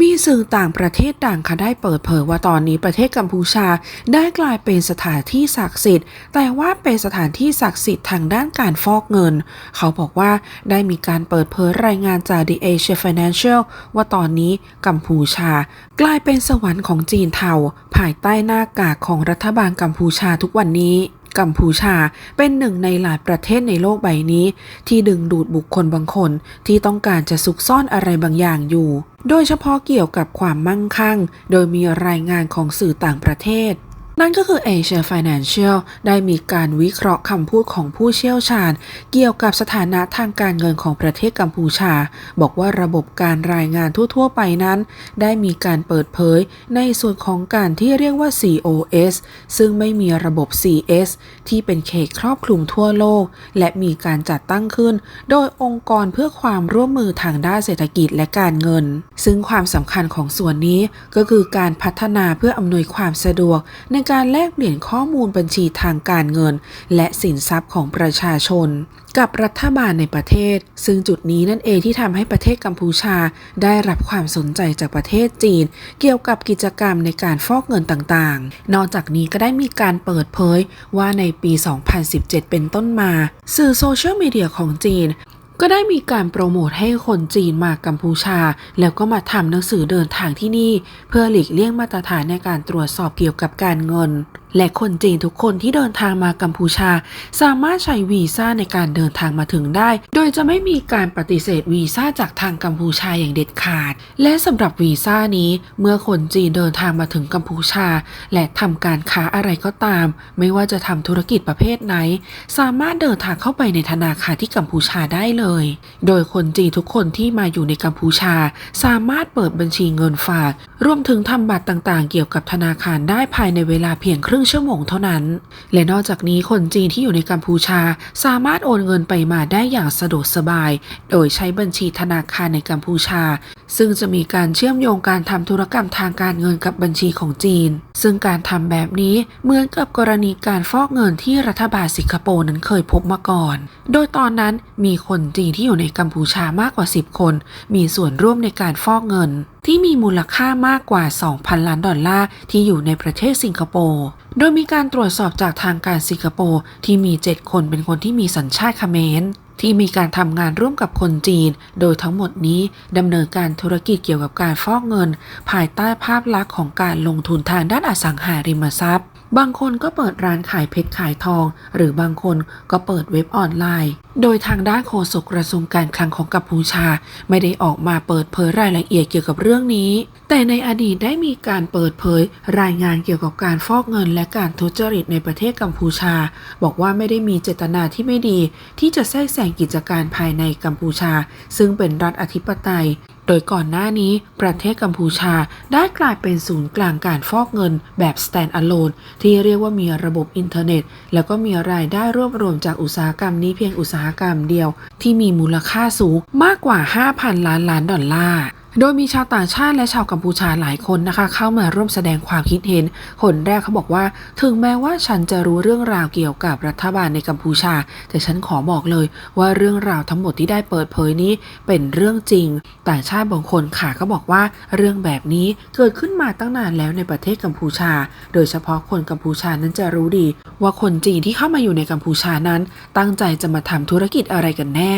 มีสื่อต่างประเทศต่างค่ะได้เปิดเผยว่าตอนนี้ประเทศกัมพูชาได้กลายเป็นสถานที่ศักดิ์สิทธิ์ แต่ว่าเป็นสถานที่ศักดิ์สิทธิ์ทางด้านการฟอกเงิน เขาบอกว่าได้มีการเปิดเผยรายงานจาก The Asia Financial ว่าตอนนี้กัมพูชา กลายเป็นสวรรค์ของจีนเทาภายใต้หน้ากากของรัฐบาลกัมพูชาทุกวันนี้ กัมพูชาเป็นหนึ่งในหลายประเทศในโลกใบนี้ ที่ดึงดูดบุคคลบางคนที่ต้องการจะซุกซ่อนอะไรบางอย่างอยู่ โดยเฉพาะเกี่ยวกับความมั่งคั่ง โดยมีรายงานของสื่อต่างประเทศ นั่นก็คือ Asia Financial ได้มีการวิเคราะห์คำพูดของผู้เชี่ยวชาญ เกี่ยวกับสถานะทางการเงินของประเทศกัมพูชา บอกว่าระบบการรายงานทั่ว ๆ ไปนั้น ได้มีการเปิดเผยในส่วนของการที่เรียกว่า COS ซึ่งไม่มีระบบ CS ที่เป็นเขตครอบคลุมทั่วโลก และมีการจัดตั้งขึ้น โดยองค์กรเพื่อความร่วมมือทางด้านเศรษฐกิจและการเงิน ซึ่งความสำคัญของส่วนนี้ก็คือการพัฒนาเพื่ออำนวยความสะดวกในการแลกเปลี่ยนข้อมูลบัญชีทางการเงิน และสินทรัพย์ของประชาชน กับรัฐบาลในประเทศ ซึ่งจุดนี้นั่นเองที่ทำให้ประเทศกัมพูชา ได้รับความสนใจจากประเทศจีน เกี่ยวกับกิจกรรมในการฟอกเงินต่างๆ นอกจากนี้ก็ได้มีการเปิดเผยว่าในปี 2017 เป็นต้นมา สื่อโซเชียลมีเดียของจีน ก็ได้มีการโปรโมทให้คนจีนมากัมพูชา แล้วก็มาทำหนังสือเดินทางที่นี่ เพื่อหลีกเลี่ยงมาตรฐานในการตรวจสอบเกี่ยวกับการเงินและคนจีนทุกคนที่เดินทางมากัมพูชา สามารถใช้วีซ่าในการเดินทางมาถึงได้ โดยจะไม่มีการปฏิเสธวีซ่าจากทางกัมพูชาอย่างเด็ดขาด และสำหรับวีซ่านี้ เมื่อคนจีนเดินทางมาถึงกัมพูชา และทำการค้าอะไรก็ตาม ไม่ว่าจะทำธุรกิจประเภทไหน สามารถเดินทางเข้าไปในธนาคารที่กัมพูชาได้เลย โดยคนจีนทุกคนที่มาอยู่ในกัมพูชา สามารถเปิดบัญชีเงินฝาก รวมถึงทำบัตรต่างๆ เกี่ยวกับธนาคารได้ภายในเวลาเพียงครึ่งชั่วโมงเท่านั้น และนอกจากนี้คนจีนที่อยู่ในกัมพูชาสามารถโอนเงินไปมาได้อย่างสะดวกสบาย โดยใช้บัญชีธนาคารในกัมพูชา ซึ่งจะมีการเชื่อมโยงการทำธุรกรรมทางการเงินกับบัญชีของจีน ซึ่งการทำแบบนี้เหมือนกับกรณีการฟอกเงินที่รัฐบาลสิงคโปร์นั้นเคยพบมาก่อน โดยตอนนั้นมีคนจีนที่อยู่ในกัมพูชามากกว่า 10 คน มีส่วนร่วมในการฟอกเงิน ที่มีมูลค่ามากกว่า 2,000 ล้านดอลลาร์ที่อยู่ในประเทศสิงคโปร์ โดยมีการตรวจสอบจากทางการสิงคโปร์ที่มี 7 คนเป็นคนที่มีสัญชาติเขมร ที่มีการทำงานร่วมกับคนจีน โดยทั้งหมดนี้ดำเนินการธุรกิจเกี่ยวกับการฟอกเงิน ภายใต้ภาพลักษณ์ของการลงทุนทางด้านอสังหาริมทรัพย์ บางคนก็เปิดร้านขายเพชรขายทอง หรือบางคนก็เปิดเว็บออนไลน์ โดยทางด้านโฆษกกระทรวงการคลังของกัมพูชา ไม่ได้ออกมาเปิดเผยรายละเอียดเกี่ยวกับเรื่องนี้ แต่ในอดีตได้มีการเปิดเผยรายงานเกี่ยวกับการฟอกเงินและการทุจริตในประเทศกัมพูชา บอกว่าไม่ได้มีเจตนาที่ไม่ดี ที่จะแทรกแซงกิจการภายในกัมพูชา ซึ่งเป็นรัฐอธิปไตย โดยก่อนหน้านี้ประเทศกัมพูชาได้กลายเป็นศูนย์กลางการฟอกเงินแบบ stand alone ที่เรียกว่ามีระบบอินเทอร์เน็ต แล้วก็มีรายได้รวบรวมจากอุตสาหกรรมนี้เพียงอุตสาหกรรมเดียว ที่มีมูลค่าสูงมากกว่า 5,000 ล้านล้านดอลลาร์ โดยมีชาวต่างชาติและชาวกัมพูชาหลายคนนะคะ เข้ามาร่วมแสดงความคิดเห็น คนแรกเขาบอกว่า ถึงแม้ว่าฉันจะรู้เรื่องราวเกี่ยวกับรัฐบาลในกัมพูชา แต่ฉันขอบอกเลยว่าเรื่องราวทั้งหมดที่ได้เปิดเผยนี้เป็นเรื่องจริง ต่างชาติบางคนค่ะก็บอกว่าเรื่องแบบนี้เกิดขึ้นมาตั้งนานแล้วในประเทศกัมพูชา โดยเฉพาะคนกัมพูชานั้นจะรู้ดี ว่าคนจีนที่เข้ามาอยู่ในกัมพูชานั้น ตั้งใจจะมาทำธุรกิจอะไรกันแน่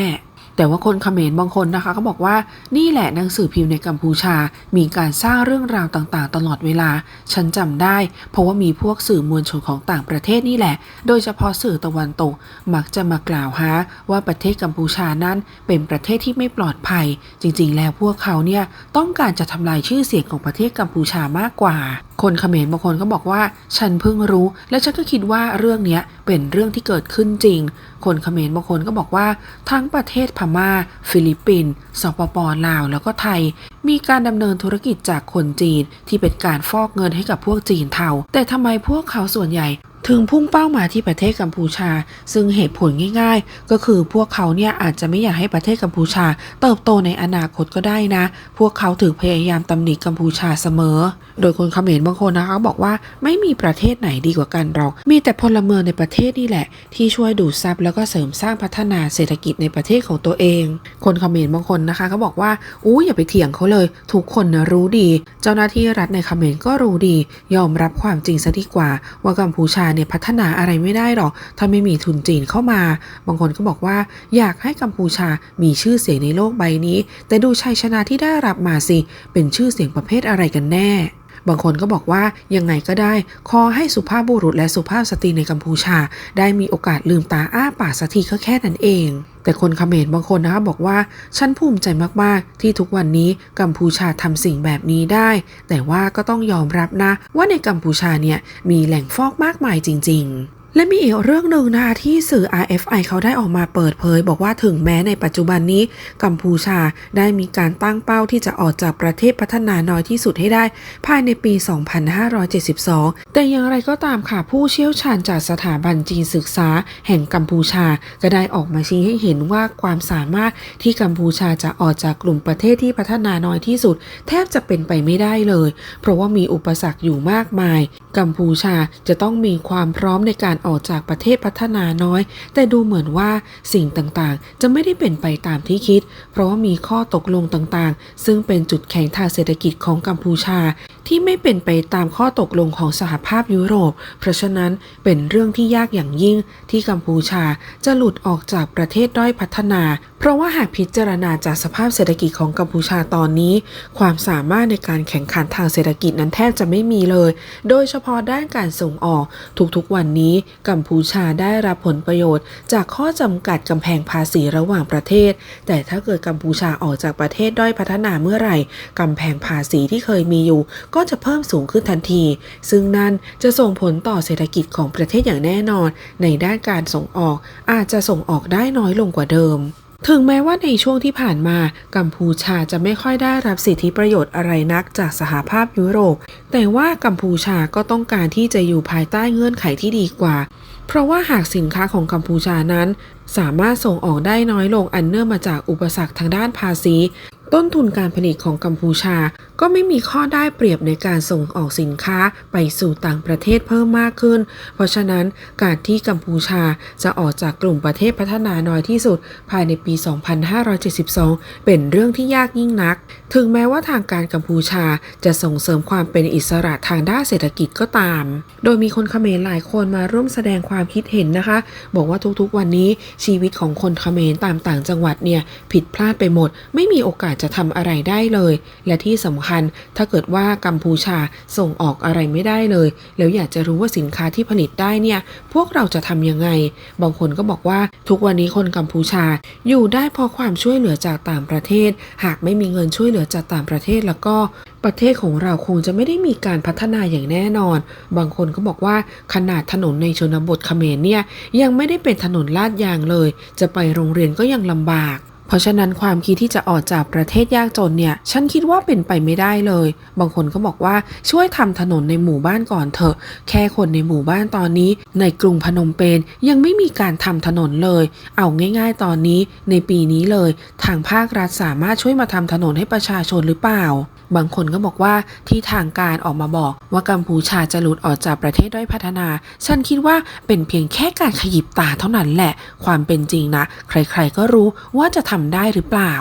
แต่ว่าคนเขมรบางคนนะคะก็บอกว่านี่แหละหนังสือพิมพ์ในกัมพูชา มีการสร้างเรื่องราวต่างๆ ตลอดเวลา ฉันจำได้ เพราะว่ามีพวกสื่อมวลชนของต่างประเทศนี่แหละ โดยเฉพาะสื่อตะวันตก มักจะมากล่าวหาว่าประเทศกัมพูชานั้น เป็นประเทศที่ไม่ปลอดภัย จริง ๆ แล้วพวกเขาเนี่ยต้องการจะทำลายชื่อเสียงของประเทศกัมพูชามากกว่า คนเขมรบางคนก็บอกว่า ฉันเพิ่งรู้ และฉันก็คิดว่าเรื่องนี้เป็นเรื่องที่เกิดขึ้นจริง คนเขมรบางคนก็บอกว่า ทั้งประเทศพม่า ฟิลิปปินส์สปปลาวแล้วก็ไทย มีการดำเนินธุรกิจจากคนจีนที่เป็นการฟอกเงินให้กับพวกจีนเทาแต่ทำไมพวกเขาส่วนใหญ่ ถึงพุ่งเป้ามาที่ประเทศกัมพูชา ซึ่งเหตุผลง่าย ๆ ก็คือพวกเขาเนี่ยอาจจะไม่อยากให้ประเทศกัมพูชา เติบโตในอนาคตก็ได้นะ พวกเขาถึงพยายามตำหนิกัมพูชาเสมอ โดยคนเขมรบางคนนะคะบอกว่าไม่มีประเทศไหนดีกว่ากันหรอก มีแต่พลเมืองในประเทศนี่แหละ ที่ช่วยดูดซับแล้วก็เสริมสร้างพัฒนาเศรษฐกิจในประเทศของตัวเอง คนเขมรบางคนนะคะก็บอกว่าอู้อย่าไปเถียงเขาเลย ทุกคนนะรู้ดี เจ้าหน้าที่รัฐในเขมรก็รู้ดี ยอมรับความจริงซะดีกว่าว่ากัมพูชาเนี่ยพัฒนาอะไรไม่ได้หรอก ถ้าไม่มีทุนจีนเข้ามา บางคนก็บอกว่า อยากให้กัมพูชามีชื่อเสียงในโลกใบนี้ แต่ดูชัยชนะที่ได้รับมาสิ เป็นชื่อเสียงประเภทอะไรกันแน่ บางคนก็บอกว่ายังไงก็ได้ ขอให้สุภาพบุรุษและสุภาพสตรีในกัมพูชา ได้มีโอกาสลืมตาอ้าปากสักทีก็แค่นั้นเอง แต่คนเขมรบางคนนะคะบอกว่า ฉันภูมิใจมากๆ ที่ทุกวันนี้กัมพูชาทำสิ่งแบบนี้ได้ แต่ว่าก็ต้องยอมรับนะ ว่าในกัมพูชาเนี่ยมีแหล่งฟอกมากมายจริง ๆ และมีอีกเรื่องหนึ่งนะคะที่สื่อ RFI เขาได้ออกมาเปิดเผย บอกว่าถึงแม้ในปัจจุบันนี้ กัมพูชาได้มีการตั้งเป้าที่จะออกจากประเทศพัฒนาน้อยที่สุดให้ได้ ภายในปี 2572 แต่อย่างไรก็ตามค่ะผู้เชี่ยวชาญจากสถาบันจีนศึกษา แห่งกัมพูชา ก็ได้ออกมาชี้ให้เห็นว่าความสามารถที่กัมพูชาจะออกจากกลุ่มประเทศที่พัฒนาน้อยที่สุด แทบจะเป็นไปไม่ได้เลย เพราะว่ามีอุปสรรคอยู่มากมาย กัมพูชาจะต้องมีความพร้อมในการออกจากประเทศพัฒนาน้อย แต่ดูเหมือนว่าสิ่งต่างๆ จะไม่ได้เป็นไปตามที่คิด เพราะว่ามีข้อตกลงต่างๆ ซึ่งเป็นจุดแข็งทางเศรษฐกิจของกัมพูชา ที่ไม่เป็นไปตามข้อตกลงของสหภาพยุโรป เพราะฉะนั้นเป็นเรื่องที่ยากอย่างยิ่ง ที่กัมพูชาจะหลุดออกจากประเทศด้อยพัฒนา เพราะว่าหากพิจารณาจากสภาพเศรษฐกิจของกัมพูชาตอนนี้ ความสามารถในการแข่งขันทางเศรษฐกิจนั้นแทบจะไม่มีเลย โดยเฉพาะด้านการส่งออกทุกๆวันนี้กัมพูชาได้รับผลประโยชน์ จากข้อจำกัดกำแพงภาษีระหว่างประเทศ แต่ถ้าเกิดกัมพูชาออกจากประเทศด้อยพัฒนาเมื่อไหร่กำแพงภาษีที่เคยมีอยู่ ก็จะเพิ่มสูงขึ้นทันที ซึ่งนั่นจะส่งผลต่อเศรษฐกิจของประเทศอย่างแน่นอน ในด้านการส่งออกอาจจะส่งออกได้น้อยลงกว่าเดิม ถึงแม้ว่าในช่วงที่ผ่านมากัมพูชาจะไม่ค่อยได้รับสิทธิประโยชน์อะไรนักจากสหภาพยุโรป แต่ว่ากัมพูชาก็ต้องการที่จะอยู่ภายใต้เงื่อนไขที่ดีกว่า เพราะว่าหากสินค้าของกัมพูชานั้น สามารถส่งออกได้น้อยลงอันเนื่องมาจากอุปสรรคทางด้านภาษี ต้นทุนการผลิตของกัมพูชา ก็ไม่มีข้อได้เปรียบในการส่งออกสินค้าไปสู่ต่างประเทศเพิ่มมากขึ้น เพราะฉะนั้นการที่กัมพูชาจะออกจากกลุ่มประเทศพัฒนาน้อยที่สุด ภายในปี 2572 เป็นเรื่องที่ยากยิ่งนัก ถึงแม้ว่าทางการกัมพูชาจะส่งเสริมความเป็นอิสระทางด้านเศรษฐกิจก็ตาม โดยมีคนเขมรหลายคนมาร่วมแสดงความคิดเห็นนะคะ บอกว่าทุกๆวันนี้ชีวิตของคนเขมรตามต่างจังหวัดเนี่ยผิดพลาดไปหมด ไม่มีโอกาสจะทำอะไรได้เลย และที่สำคัญถ้าเกิดว่ากัมพูชาส่งออกอะไรไม่ได้เลย แล้วอยากจะรู้ว่าสินค้าที่ผลิตได้เนี่ยพวกเราจะทำยังไง บางคนก็บอกว่าทุกวันนี้คนกัมพูชา อยู่ได้เพราะความช่วยเหลือจากต่างประเทศ หากไม่มีเงินช่วยเหลือจากต่างประเทศแล้วก็ ประเทศของเราคงจะไม่ได้มีการพัฒนาอย่างแน่นอน บางคนก็บอกว่าขนาดถนนในชนบทเขมรเนี่ยยังไม่ได้เป็นถนนลาดยางเลย จะไปโรงเรียนก็ยังลำบาก เพราะฉะนั้นความคิดที่จะออกจากประเทศยากจนเนี่ย ฉันคิดว่าเป็นไปไม่ได้เลย บางคนก็บอกว่าช่วยทำถนนในหมู่บ้านก่อนเถอะ แค่คนในหมู่บ้านตอนนี้ ในกรุงพนมเปญยังไม่มีการทำถนนเลย เอาง่าย ๆ ตอนนี้ ในปีนี้เลย ทางภาครัฐสามารถช่วยมาทำถนนให้ประชาชนหรือเปล่า บางคนก็บอกว่าที่ทางการออกมาบอกว่ากัมพูชาจะหลุดออกจากประเทศด้อยพัฒนา ฉันคิดว่าเป็นเพียงแค่การขยิบตาเท่านั้นแหละ ความเป็นจริงนะ ใครๆก็รู้ว่าจะทำได้หรือเปล่า